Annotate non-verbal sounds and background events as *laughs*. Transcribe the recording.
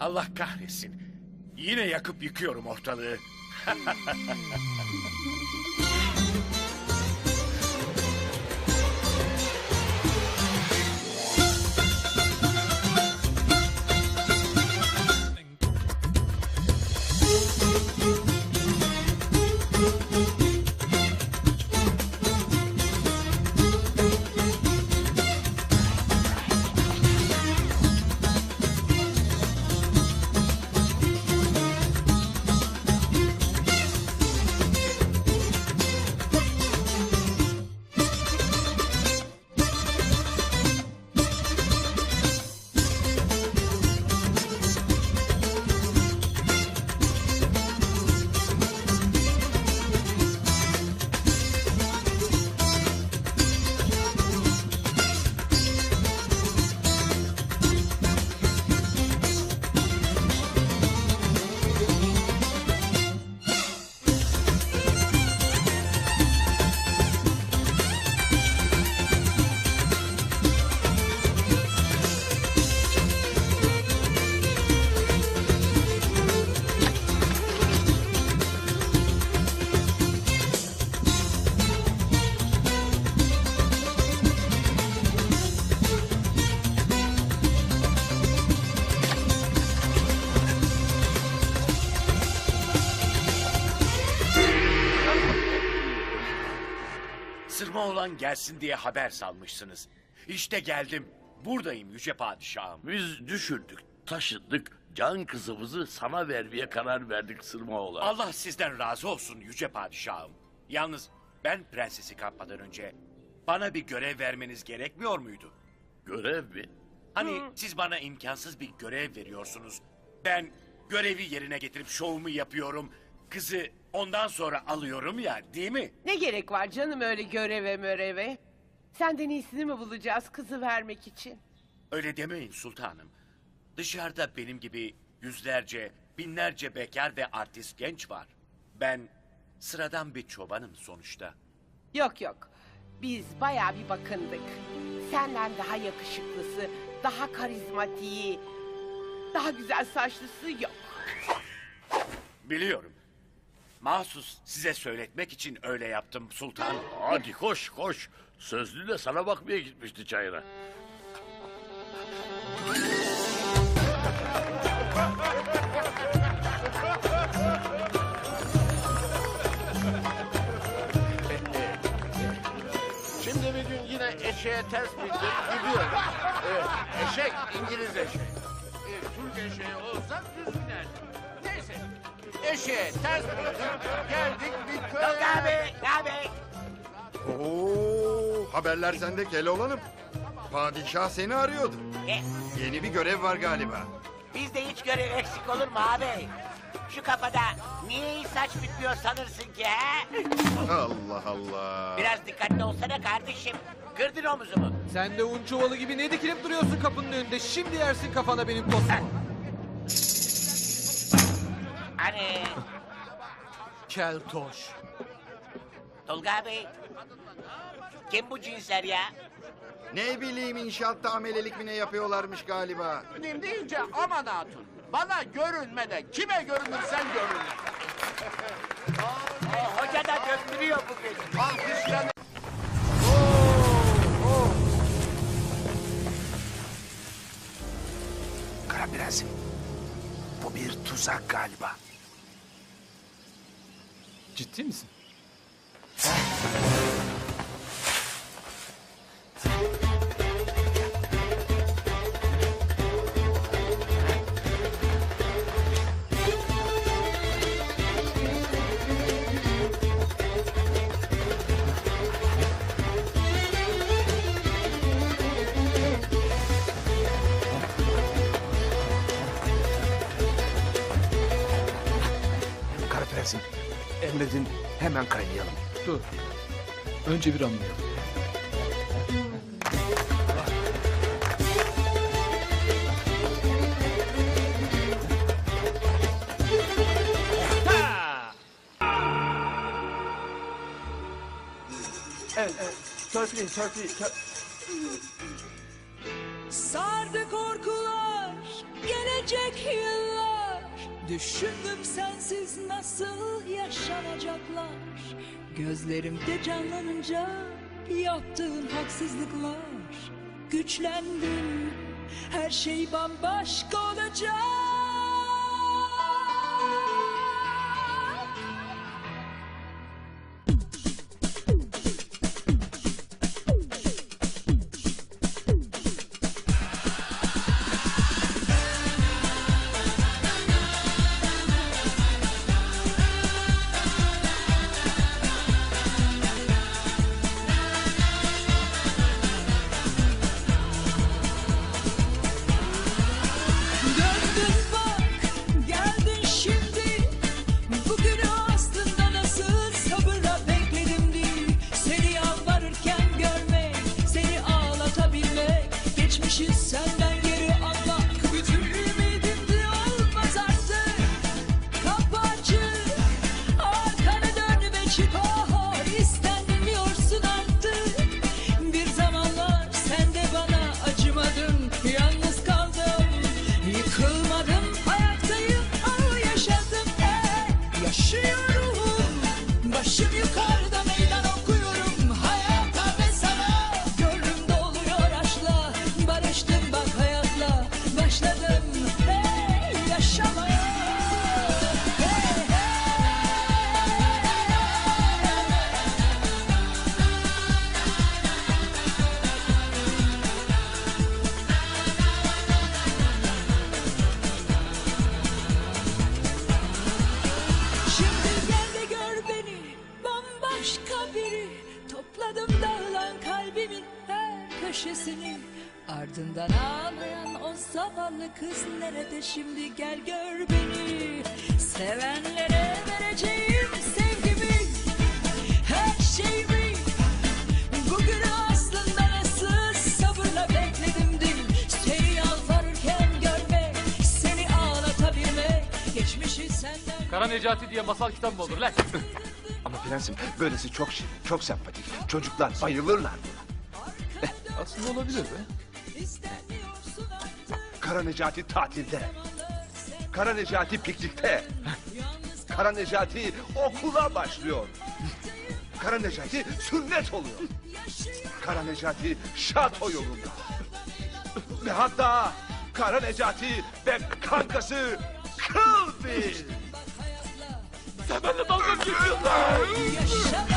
Allah kahretsin. Yine yakıp yıkıyorum ortalığı. *laughs* Olan gelsin diye haber salmışsınız. İşte geldim. Buradayım yüce padişahım. Biz düşündük, taşındık. Can kızımızı sana vermeye karar verdik Sırmaoğlu. Allah sizden razı olsun yüce padişahım. Yalnız ben prensesi kapmadan önce bana bir görev vermeniz gerekmiyor muydu? Görev mi? Hani siz bana imkansız bir görev veriyorsunuz. Ben görevi yerine getirip şovumu yapıyorum. Kızı ondan sonra alıyorum ya değil mi? Ne gerek var canım öyle göreve möreve? Senden iyisini mi bulacağız kızı vermek için? Öyle demeyin sultanım. Dışarıda benim gibi yüzlerce, binlerce bekar ve artist genç var. Ben sıradan bir çobanım sonuçta. Yok yok. Biz bayağı bir bakındık. Senden daha yakışıklısı, daha karizmatiği, daha güzel saçlısı yok. Biliyorum. Mahsus size söyletmek için öyle yaptım sultanım. Hadi koş koş. Sözlü de sana bakmaya gitmişti çayıra. Şimdi bir gün yine eşeğe ters bindim gidiyorum. Evet, eşek İngiliz eşeği. Türk eşeği olsa düz. Eşeğe ters. Geldik bir köye. Oo, haberler sende Keloğlan'ım. Padişah seni arıyordu. Yeni bir görev var galiba. Bizde hiç görev eksik olur mu abi? Şu kafada niye hiç saç bitmiyor sanırsın ki he? Allah Allah. Biraz dikkatli olsana kardeşim. Kırdın omuzumu. Sen de un çuvalı gibi ne dikilip duruyorsun kapının önünde? Şimdi yersin kafana benim tostumu. Hani Keltoş. Tolga abi. Kim bu cinsler ya? Ne bileyim inşaatta amelelik mi ne yapıyorlarmış galiba. Benim deyince aman hatun. Bana görünme de kime görünürsen görünür. O hoca da döktürüyor bugün. Alkışlanır. Kara Prensim. Bu bir tuzak galiba. Ciddi misin? *laughs* Kara Prensim. Emredin hemen kaynayalım. Dur. Önce bir anlayalım. Sardı korkular, gene geçecek yıllar Düşündüm sensiz nasıl yaşanacaklar. Gözlerimde canlanınca yaptığın haksızlıklar. Güçlendim her şey bambaşka olacak zavallı kız nerede şimdi gel gör beni Sevenlere vereceğim sevgimi her şeyimi Bugünü aslında nasıl sabırla bekledim dün Seni yalvarırken görmek, seni ağlatabilmek Geçmişi senden Kara Necati diye masal kitap mı olur lan? *laughs* Ama prensim böylesi çok şirin, çok sempatik. Çocuklar bayılırlar buna. Aslında olabilir be. Kara Necati tatilde. Kara Necati piknikte. Kara Necati okula başlıyor. Kara Necati sünnet oluyor. Kara Necati şato yolunda. Ve hatta Kara Necati ve kankası Kılbil. Sen benimle dalga geçiyorsun?